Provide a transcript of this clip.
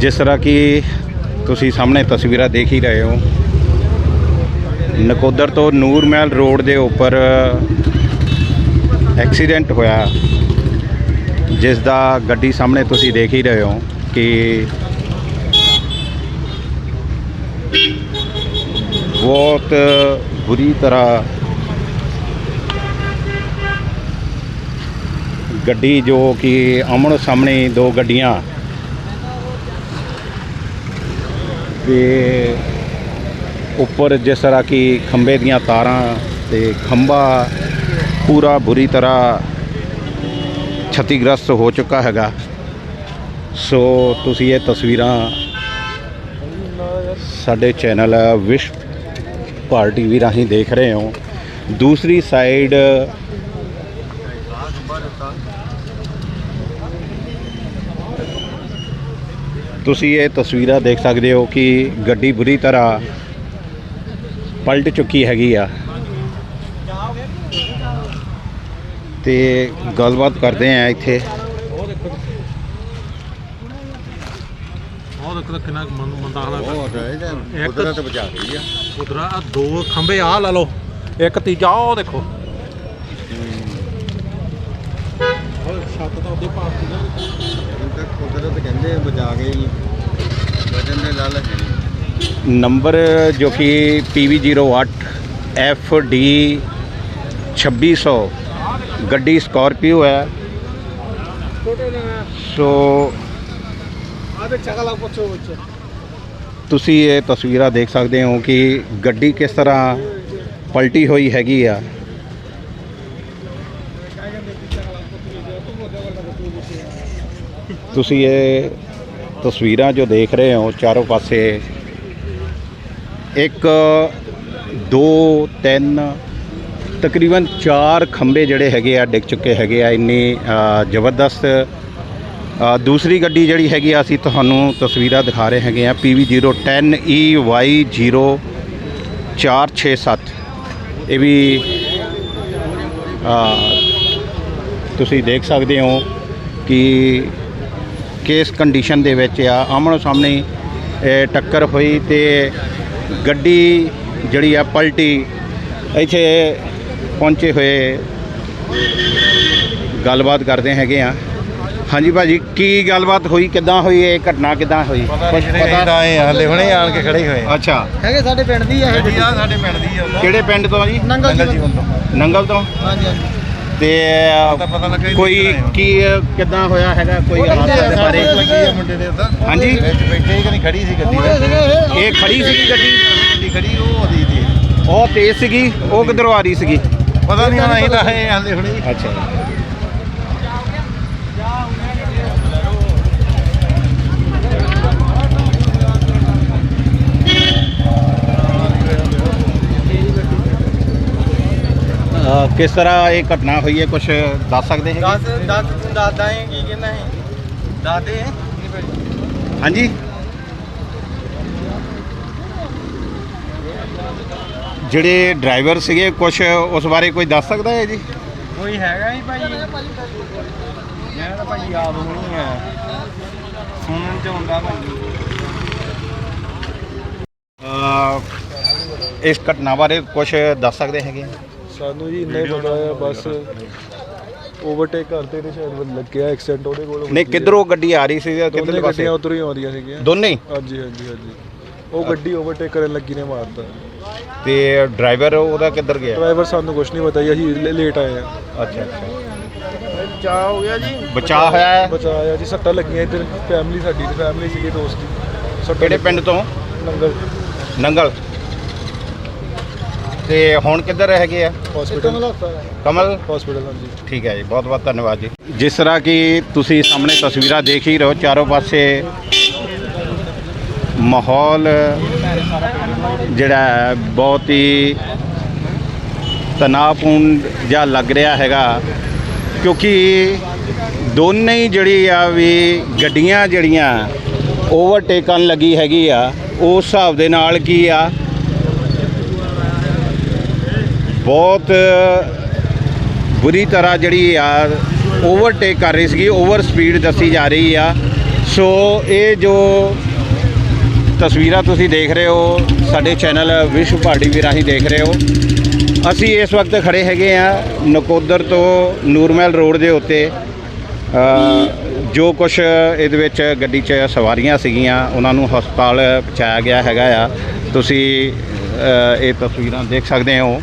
ਜਿਸ ਤਰ੍ਹਾਂ ਕਿ ਤੁਸੀਂ ਸਾਹਮਣੇ ਤਸਵੀਰਾਂ ਦੇਖ ਹੀ ਰਹੇ ਹੋ, ਨਕੋਦਰ ਤੋਂ ਨੂਰ ਮਹਿਲ ਰੋਡ ਦੇ ਉੱਪਰ ਐਕਸੀਡੈਂਟ ਹੋਇਆ, ਜਿਸ ਦਾ ਗੱਡੀ ਸਾਹਮਣੇ ਤੁਸੀਂ ਦੇਖ ਹੀ ਰਹੇ ਹੋ ਕਿ ਬਹੁਤ ਬੁਰੀ ਤਰ੍ਹਾਂ ਗੱਡੀ ਜੋ ਕਿ ਆਮਣ ਸਾਹਮਣੇ ਦੋ ਗੱਡੀਆਂ ਤੇ ਉੱਪਰ ਜਿਸ ਤਰ੍ਹਾਂ ਕਿ ਖੰਭੇ ਦੀਆਂ ਤਾਰਾਂ ਤੇ ਖੰਭਾ ਪੂਰਾ ਬੁਰੀ ਤਰ੍ਹਾਂ ਛਤੀਗ੍ਰਸਤ ਹੋ ਚੁੱਕਾ ਹੈਗਾ। ਸੋ ਤੁਸੀਂ ਇਹ ਤਸਵੀਰਾਂ ਸਾਡੇ ਚੈਨਲ ਵਿਸ਼ ਭਾਰ ਵੀ ਰਾਹੀਂ ਦੇਖ ਰਹੇ ਹੋ। ਦੂਸਰੀ ਸਾਈਡ ਤੁਸੀਂ ਇਹ ਤਸਵੀਰਾਂ ਦੇਖ ਸਕਦੇ ਹੋ ਕਿ ਗੱਡੀ ਬੁਰੀ ਤਰ੍ਹਾਂ ਪਲਟ ਚੁੱਕੀ ਹੈਗੀ ਆ। ਤੇ ਗੱਲਬਾਤ ਕਰਦੇ ਆ ਇੱਥੇ। ਉਹ ਦੇਖੋ ਕਿੰਨਾ ਮੰਦਾ ਹਾਲਾ ਕੁਦਰਤ ਬਚਾ ਰਹੀ ਆ। ਆ ਦੋ ਖੰਭੇ ਆ ਲਾ ਲਓ। ਇੱਕ ਤੀਜਾ ਉਹ ਦੇਖੋ। ਉਹ ਛੱਤ ਤਾਂ ਉਹਦੇ ਪਾਸ ਤੱਕ ਕੁਦਰਤ ਕਹਿੰਦੇ ਬਚਾ ਗਏ ਹੀ ਵਜਨ ਦੇ ਲਾਲਚ ਹੈ ਨਹੀਂ। ਨੰਬਰ ਜੋ ਕਿ PV08 FD 2600 ਗੱਡੀ ਸਕਾਰਪੀਓ ਹੈ। ਸੋ ਤੁਸੀਂ ਇਹ ਤਸਵੀਰਾਂ ਦੇਖ ਸਕਦੇ ਹੋ ਕਿ ਗੱਡੀ ਕਿਸ ਤਰ੍ਹਾਂ ਪਲਟੀ ਹੋਈ ਹੈਗੀ ਆ। ਤੁਸੀਂ ਇਹ ਤਸਵੀਰਾਂ ਜੋ ਦੇਖ ਰਹੇ ਹੋ ਚਾਰੋਂ ਪਾਸੇ, ਇੱਕ, ਦੋ, ਤਿੰਨ, ਤਕਰੀਬਨ 4 ਖੰਭੇ ਜਿਹੜੇ ਹੈਗੇ ਆ, ਡਿੱਗ ਚੁੱਕੇ ਹੈਗੇ ਆ, ਇੰਨੀ ਜ਼ਬਰਦਸਤ। ਦੂਸਰੀ ਗੱਡੀ ਜਿਹੜੀ ਹੈਗੀ ਆ, ਅਸੀਂ ਤੁਹਾਨੂੰ ਤਸਵੀਰਾਂ ਦਿਖਾ ਰਹੇ ਹੈਗੇ ਆ PV010 EY0 467 ਇਹ ਵੀ ਤੁਸੀਂ ਦੇਖ ਸਕਦੇ ਹੋ ਕਿ ਕਿਸ ਕੰਡੀਸ਼ਨ ਦੇ ਵਿੱਚ ਆ ਆਮਣੋ ਸਾਹਮਣੇ ਇਹ ਟੱਕਰ ਹੋਈ ਤੇ ਗੱਡੀ ਜਿਹੜੀ ਆ ਪਲਟੀ ਇੱਥੇ ਪਹੁੰਚੇ ਹੋਏ ਗੱਲਬਾਤ ਕਰਦੇ ਹੈਗੇ ਆ। ਹਾਂਜੀ ਭਾਜੀ ਕੀ ਗੱਲਬਾਤ ਹੋਈ ਕਿੱਦਾਂ ਹੋਈ ਇਹ ਘਟਨਾ ਕਿੱਦਾਂ ਹੋਈ? ਪਤਾ ਇਹ ਹਲੇ ਹੁਣੇ ਆਣ ਕੇ ਖੜੇ ਹੋਏ ਅੱਛਾ। ਹੈਗੇ ਸਾਡੇ ਪਿੰਡ ਦੀ ਆ ਸਾਡੇ ਪਿੰਡ ਦੀ ਆ। ਕਿਹੜੇ ਪਿੰਡ ਤੋਂ ਆ ਜੀ? ਨੰਗਲ ਜੀ ਨੰਗਲ ਤੋਂ? ਹਾਂਜੀ ਹਾਂਜੀ। ਤੇ ਕੋਈ। ਕੀ ਕਿੱਦਾਂ ਹੋਇਆ ਹੈਗਾ ਕੋਈ ਹਾਦਸੇ ਦੇ ਬਾਰੇ? ਮੁੰਡੇ ਦੇ ਉਦਾਂ। ਹਾਂਜੀ। ਵਿੱਚ ਬੈਠੇ ਹੀ ਕਿ ਨਹੀਂ ਖੜੀ ਸੀ ਗੱਡੀ ਇਹ ਖੜੀ ਸੀਗੀ ਗੱਡੀ। ਖੜੀ ਉਹ ਉਹਦੀ ਦੀ ਉਹ ਤੇਜ਼ ਸੀਗੀ ਉਹ ਕਿੱਧਰੋਂ ਆ ਰਹੀ ਸੀਗੀ? ਪਤਾ ਨਹੀਂ ਹੁਣ ਅਸੀਂ ਤਾਂ ਇਹ ਹਲੇ ਹੁਣੇ ਅੱਛਾ। ਕਿਸ ਤਰ੍ਹਾਂ ਇਹ ਘਟਨਾ ਹੋਈ ਹੈ? ਕੁਝ ਦੱਸ ਸਕਦੇ ਹੈ ਦੱਸ ਦੱਸ ਦੱਸਦਾ ਹੈ ਕੀ ਕਹਿੰਦਾ ਹੈ ਦੱਸਦੇ ਹਾਂਜੀ। ਜਿਹੜੇ ਡਰਾਈਵਰ ਸੀਗੇ ਕੁਝ ਉਸ ਬਾਰੇ ਕੋਈ ਦੱਸ ਸਕਦਾ ਹੈ ਜੀ? ਕੋਈ ਹੈਗਾ ਹੀ ਭਾਈ? ਮੈਂ ਤਾਂ ਭਾਈ ਆਪ ਨਹੀਂ ਹੈ। ਸੁਣਨ ਚ ਹੁੰਦਾ ਭਾਈ। ਇਸ ਘਟਨਾ ਬਾਰੇ ਕੁਝ ਦੱਸ ਸਕਦੇ ਹੈਗੇ? ਸਾਨੂੰ ਜੀ ਇੰਨਾ ਹੀ ਪਤਾ ਹੈ ਬਸ ਓਵਰਟੇਕ ਕਰਦੇ ਨੇ ਸ਼ਾਇਦ ਲੱਗਿਆ ਐਕਸੀਡੈਂਟ ਉਹਦੇ ਕੋਲ। ਨਹੀਂ ਕਿੱਧਰੋਂ ਗੱਡੀ ਆ ਰਹੀ ਸੀ ਤੇ ਦੋਨੇ ਕਿੱਧਰਲੇ ਪਾਸੇ? ਗੱਡੀਆਂ ਉਧਰੋਂ ਹੀ ਆਉਂਦੀਆਂ ਸੀਗੀਆਂ। ਦੋਨੇ ਹੀ? ਹਾਂਜੀ ਹਾਂਜੀ ਹਾਂਜੀ। ਉਹ ਗੱਡੀ ਓਵਰਟੇਕ ਕਰਨ ਲੱਗੀ ਨੇ ਮਾਰਤਾ ਤੇ ਡਰਾਈਵਰ ਉਹਦਾ ਕਿੱਧਰ ਗਿਆ? ਡਰਾਈਵਰ ਸਾਨੂੰ ਕੁਝ ਨਹੀਂ ਪਤਾ ਜੀ ਅਸੀਂ ਲੇ- ਲੇਟ ਆਏ ਆ। ਅੱਛਾ ਅੱਛਾ। ਚਾ ਹੋ ਗਿਆ ਜੀ? ਬਚਾ ਹੋਇਆ ਹੈ? ਬਚਾਇਆ ਜੀ ਸੱਟਾਂ ਲੱਗੀਆਂ ਇੱਧਰ ਫੈਮਿਲੀ ਸਾਡੀ ਦੀ ਫੈਮਿਲੀ ਸੀਗੇ ਦੋਸਤ ਦੀ ਸੱਟਾਂ ਕਿਹੜੇ ਪਿੰਡ ਤੋਂ? ਨੰਗਲ। ਨੰਗਲ? ਤੇ ਹੁਣ ਕਿੱਧਰ ਹੈਗੇ ਆ? ਹਸਪੀਟਲ ਕਮਲ? ਹਸਪੀਟਲ ਹਾਂਜੀ। ਠੀਕ ਹੈ ਜੀ ਬਹੁਤ ਬਹੁਤ ਧੰਨਵਾਦ ਜੀ। ਜਿਸ ਤਰ੍ਹਾਂ ਕਿ ਤੁਸੀਂ ਸਾਹਮਣੇ ਤਸਵੀਰਾਂ ਦੇਖ ਹੀ ਰਹੇ ਹੋ ਚਾਰੋਂ ਪਾਸੇ ਮਾਹੌਲ ਜਿਹੜਾ ਬਹੁਤ ਹੀ ਤਣਾਅਪੂਰਨ ਜਿਹਾ ਲੱਗ ਰਿਹਾ ਹੈਗਾ। ਕਿਉਂਕਿ ਦੋਨੇ ਹੀ ਜਿਹੜੀ ਆ ਵੀ ਗੱਡੀਆਂ ਜਿਹੜੀਆਂ ਓਵਰਟੇਕ ਕਰਨ ਲੱਗੀ ਹੈਗੀ ਆ ਉਸ ਹਿਸਾਬ ਦੇ ਨਾਲ ਕੀ ਆ ਬਹੁਤ ਬੁਰੀ ਤਰ੍ਹਾਂ ਜਿਹੜੀ ਆ ਓਵਰਟੇਕ ਕਰ ਰਹੀ ਸੀਗੀ ਓਵਰ ਸਪੀਡ ਦੱਸੀ ਜਾ ਰਹੀ ਆ। ਸੋ ਇਹ ਜੋ ਤਸਵੀਰਾਂ ਤੁਸੀਂ ਦੇਖ ਰਹੇ ਹੋ, ਸਾਡੇ ਚੈਨਲ ਵਿਸ਼ਵ ਪਹਾੜੀ ਵੀ ਰਾਹੀਂ ਦੇਖ ਰਹੇ ਹੋ। ਅਸੀਂ ਇਸ ਵਕਤ ਖੜੇ ਹੈਗੇ ਆ ਨਕੋਦਰ ਤੋਂ ਨੂਰਮਹਿਲ ਰੋਡ ਦੇ ਉੱਤੇ। ਜੋ ਕੁਝ ਇਹਦੇ ਵਿੱਚ ਗੱਡੀ 'ਚ ਸਵਾਰੀਆਂ ਸੀਗੀਆਂ, ਉਹਨਾਂ ਨੂੰ ਹਸਪਤਾਲ ਪਹੁੰਚਾਇਆ ਗਿਆ ਹੈਗਾ ਆ। ਤੁਸੀਂ ਇਹ ਤਸਵੀਰਾਂ ਦੇਖ ਸਕਦੇ ਹੋ।